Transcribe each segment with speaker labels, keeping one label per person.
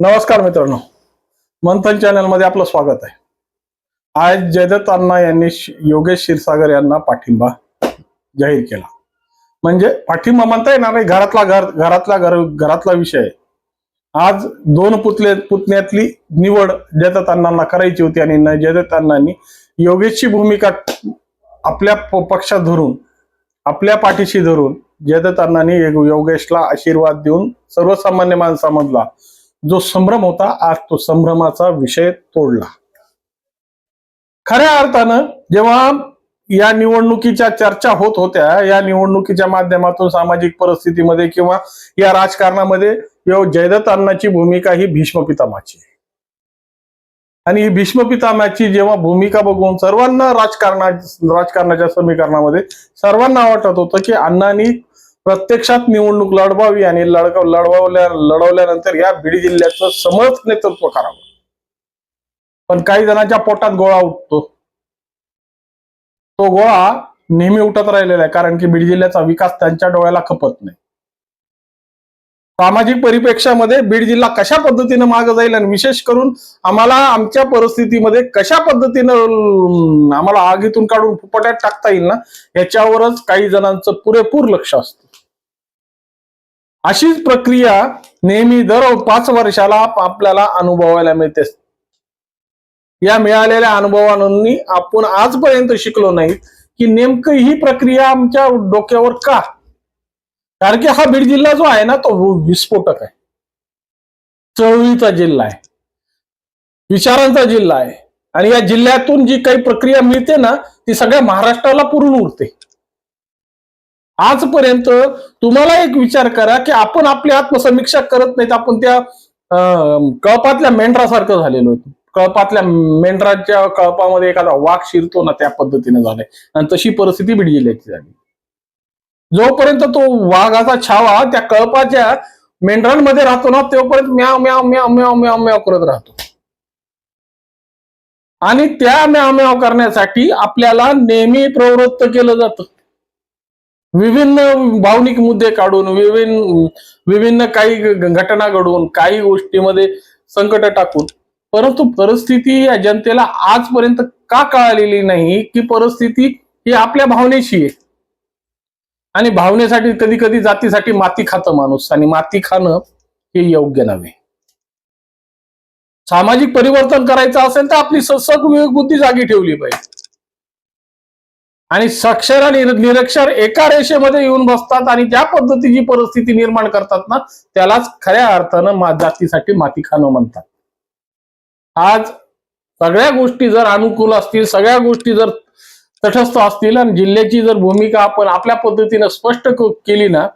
Speaker 1: नमस्कार मित्रांनो. मंथन चॅनलमध्ये आपलं स्वागत आहे. आज जयदत्त अण्णा यांनी योगेश क्षीरसागर यांना पाठिंबा जाहीर केला. म्हणजे पाठिंबा म्हणता येणार नाही घरातला घर घरातला घर घरातला विषय आज दोन पुतले पुतण्यातली निवड जयदत्त अण्णांना करायची होती आणि न- जयदत्त अण्णांनी योगेशची भूमिका आपल्या पक्षात धरून आपल्या पाठीशी धरून जयदत्त अण्णांनी योगेशला आशीर्वाद देऊन सर्वसामान्य माणसामधला जो संभ्रम होता आज तो संभ्रमाचा विषय तोडला. खऱ्या अर्थानं जेव्हा या निवडणुकीच्या चर्चा होत होत्या या निवडणुकीच्या माध्यमातून सामाजिक परिस्थितीमध्ये किंवा या राजकारणामध्ये यो जयदत्त अण्णाची भूमिका ही भीष्म पितामाची आणि ही भीष्म पितामाची जेव्हा भूमिका बघून सर्वांना राजकारणा राजकारणाच्या समीकरणामध्ये सर्वांना वाटत होतं की अण्णांनी प्रत्यक्षात निवडणूक लढवावी आणि लढव लढवल्या लढवल्यानंतर या बीड जिल्ह्याचं समर्थ नेतृत्व करावं. पण काही जणांच्या पोटात गोळा उठतो. तो गोळा नेहमी उठत राहिलेला आहे कारण की बीड जिल्ह्याचा विकास त्यांच्या डोळ्याला खपत नाही. सामाजिक परिप्रेक्षामध्ये बीड जिल्हा कशा पद्धतीनं मागे जाईल आणि विशेष करून आम्हाला आमच्या परिस्थितीमध्ये कशा पद्धतीनं आम्हाला आगीतून काढून फुपट्यात टाकता येईल ना याच्यावरच काही जणांचं पुरेपूर लक्ष असतं. अशीच प्रक्रिया नेहमी दर पाच वर्षाला आपल्याला अनुभवायला मिळते. या मिळालेल्या अनुभवांनी आपण आजपर्यंत शिकलो नाही की नेमकं ही प्रक्रिया आमच्या डोक्यावर का? कारण की हा बीड जिल्हा जो आहे ना तो विस्फोटक आहे. चळवळीचा जिल्हा आहे. विचारांचा जिल्हा आहे. आणि या जिल्ह्यातून जी काही प्रक्रिया मिळते ना ती सगळ्या महाराष्ट्राला पुरून उरते. आजपर्यंत तुम्हाला एक विचार करा की आपण आपली आत्मसमीक्षा करत नाहीत आपण त्या अं, कळपातल्या मेंढरासारखं झालेलो होतो. कळपातल्या मेंढराच्या कळपामध्ये एखादा वाघ शिरतो ना त्या पद्धतीने झालंय. आणि तशी परिस्थिती बीड जिल्ह्याची झाली जोपर्यंत तो वाघाचा छावा त्या कळपाच्या मेंढरांमध्ये राहतो ना तोपर्यंत म्याव म्याव म्याव म्याव म्याव म्याव करत राहतो. आणि त्या म्याव म्याव करण्यासाठी आपल्याला नेहमी प्रवृत्त केलं जातं. विभिन्न भावनिक मुद्दे काढून विभिन्न विभिन्न काही घटना घडवून काही गोष्टीमध्ये संकट टाकून परंतु परिस्थिती या जनतेला आजपर्यंत का कळालेली नाही की परिस्थिती ही आपल्या भावनेशी आहे? आणि भावनेसाठी कधी कधी जातीसाठी माती खातं माणूस आणि माती खाणं हे योग्य नव्हे. सामाजिक परिवर्तन करायचं असेल तर आपली ससग विवेक बुद्धी जागी ठेवली पाहिजे. आणि साक्षर आणि निरक्षर एका रेषेमध्ये येऊन बसतात आणि ज्या पद्धतीची परिस्थिती निर्माण करतात ना त्यालाच खऱ्या अर्थानं जातीसाठी माती खाणं म्हणतात. आज सगळ्या गोष्टी जर अनुकूल असतील सगळ्या गोष्टी जर तटस्थ असतील आणि जिल्ह्याची जर भूमिका आपण आपल्या पद्धतीनं स्पष्ट केली ना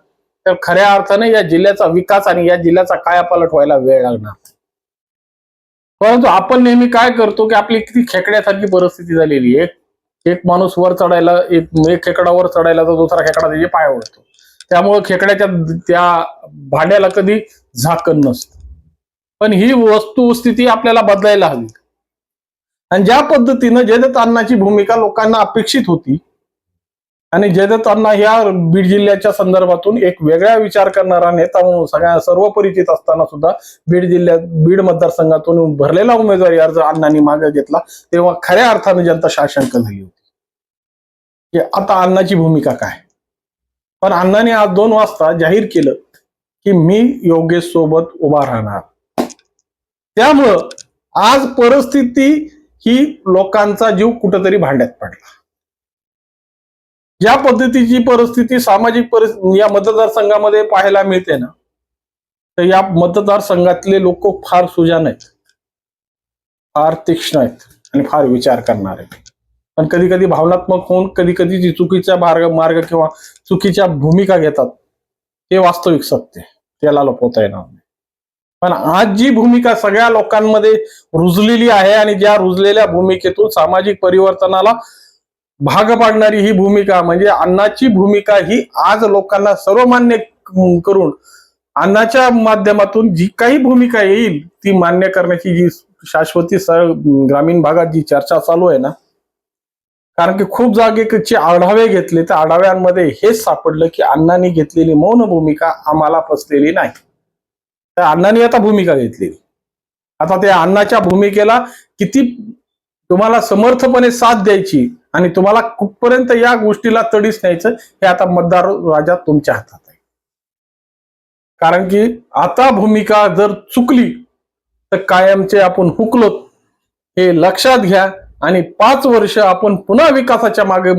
Speaker 1: तर खऱ्या अर्थाने या जिल्ह्याचा विकास आणि या जिल्ह्याचा कायापालट व्हायला वेळ लागणार. परंतु आपण नेहमी काय करतो की आपली किती खेकड्यासारखी परिस्थिती झालेली आहे. एक माणूस वर चढायला एक एक खेकडा वर चढायला तर दुसरा खेकडा त्याचे पाय ओढतो. त्यामुळे खेकड्याच्या त्या भांड्याला कधी झाकण नसतं. पण ही वस्तुस्थिती आपल्याला बदलायला हवी. आणि ज्या पद्धतीनं जयदत्त अन्नाची भूमिका लोकांना अपेक्षित होती आणि जयदत्तांना अण्णा ह्या बीड जिल्ह्याच्या संदर्भातून एक वेगळा विचार करणारा नेता म्हणून सगळ्या सर्व परिचित असताना सुद्धा बीड जिल्ह्यात बीड मतदारसंघातून भरलेला उमेदवारी अर्ज अण्णांनी मागे घेतला. तेव्हा खऱ्या अर्थाने जनता शासंक झाली होती. की आता अण्णाची भूमिका काय? पण अण्णाने आज दोन वाजता जाहीर केलं की मी योगेश सोबत उभा राहणार. त्यामुळं आज परिस्थिती ही लोकांचा जीव कुठंतरी भांड्यात पडला. ज्या पद्धतीची परिस्थिती सामाजिक परिस्थिती या मतदारसंघामध्ये पाहायला मिळते ना तर या मतदारसंघातले लोक फार सुजान आहेत. फार तीक्ष्ण आहेत आणि फार विचार करणार आहेत. पण कधी कधी भावनात्मक होऊन कधी कधी जी चुकीचा मार्ग मार्ग किंवा चुकीच्या भूमिका घेतात ते वास्तविक सत्य त्याला लपवता येणार नाही. पण आज जी भूमिका सगळ्या लोकांमध्ये रुजलेली आहे आणि ज्या रुजलेल्या भूमिकेतून सामाजिक परिवर्तनाला भाग पाडणारी ही भूमिका म्हणजे अन्नाची भूमिका ही आज लोकांना सर्वमान्य करून अन्नाच्या माध्यमातून जी काही भूमिका येईल ती मान्य करण्याची जी शाश्वती स- ग्रामीण भागात जी चर्चा चालू आहे ना कारण की खूप जागेचे आढावे घेतले त्या आढाव्यांमध्ये हेच सापडलं की अण्णांनी घेतलेली मौन भूमिका आम्हाला फसलेली नाही. तर अण्णांनी आता भूमिका घेतलेली आता त्या अण्णाच्या भूमिकेला किती तुम्हाला समर्थपणे साथ द्यायची आणि तुम्हाला कुठपर्यंत या गोष्टीला तडीच न्यायचं हे आता मतदार राजा तुमच्या हातात आहे. कारण की आता भूमिका जर चुकली तर कायमचे आपण हुकलो. हे लक्षात घ्या आणि पाच वर्ष आपण पुन्हा विकासाच्या मागे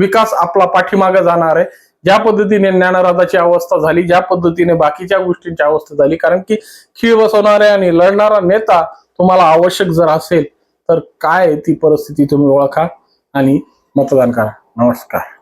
Speaker 1: विकास आपला पाठीमागे जाणार आहे. ज्या पद्धतीने ज्ञानराजाची अवस्था झाली ज्या पद्धतीने बाकीच्या गोष्टींची अवस्था झाली. कारण की खीळ बसवणारे आणि लढणारा नेता तुम्हाला आवश्यक जर असेल तर काय आहे ती परिस्थिती तुम्ही ओळखा. आणि मतदान करा. नमस्कार.